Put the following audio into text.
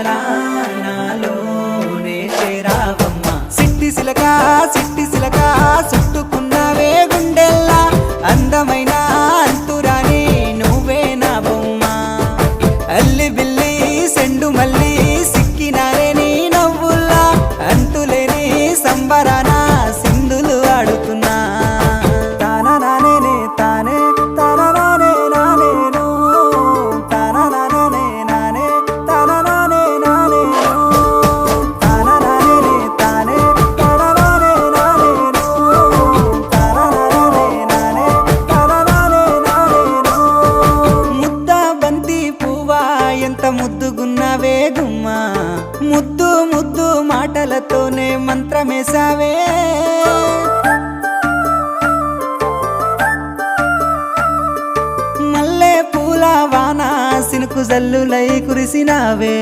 కలలా నాలోనే చేరావమ్మ. సిట్టి సిలక సిట్టి సిలక చుట్టుకున్నావే గుండెల్లా అందమైన అంతురాని నువ్వే నా బొమ్మ అల్లి బిల్లి సెండు మల్లి సిక్కినారే నీ నవ్వుల్లా అంతులేని సంబరా ఎంత ముద్దుగున్నావే గుమ్మా? ముద్దు ముద్దు మాటలతోనే మంత్రమేసావే మల్లె పూల వాన సినుకు జల్లులై కురిసినావే.